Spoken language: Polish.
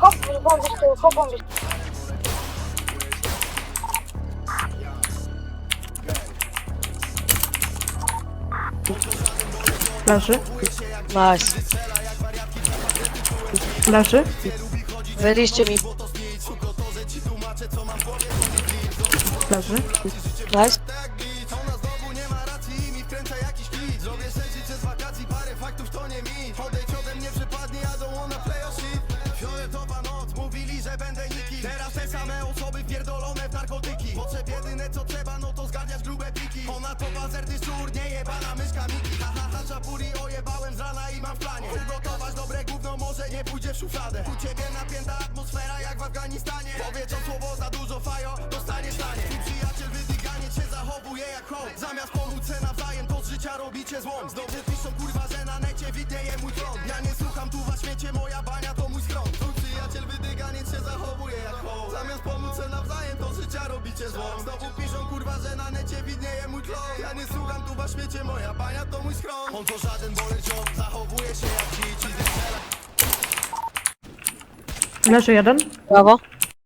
Hop, bomby z tyłu, hop, bomby. Leży. Nice. Leży. Wyliście mi. Leży. Nice. Teraz te same osoby wpierdolone w narkotyki. Potrzeb jedyne co trzeba, no to zgarniać grube pliki. Ona to pazerny szczur, nie jebana myszka Miki. Ha ha ha, czapuri ojebałem z rana i mam w planie. Ugotować dobre gówno, może nie pójdzie w szufladę. U ciebie napięta atmosfera jak w Afganistanie. Powiedzą słowo za dużo fajo, dostaniesz tanie. Twój przyjaciel wydyganie cię zachowuje jak hołd. Zamiast pomóc se nawzajem, to z życia robicie złom. Znowu piszą kurwa, że na necie widnieje mój front Ja robicie złom Znowu piszą kurwa, że na necie widnieje mój klon Ja nie słucham tu was śmiecie, moja bania to mój skrom On to żaden boler zachowuje się jak ci, ci Leży jeden. Brawo.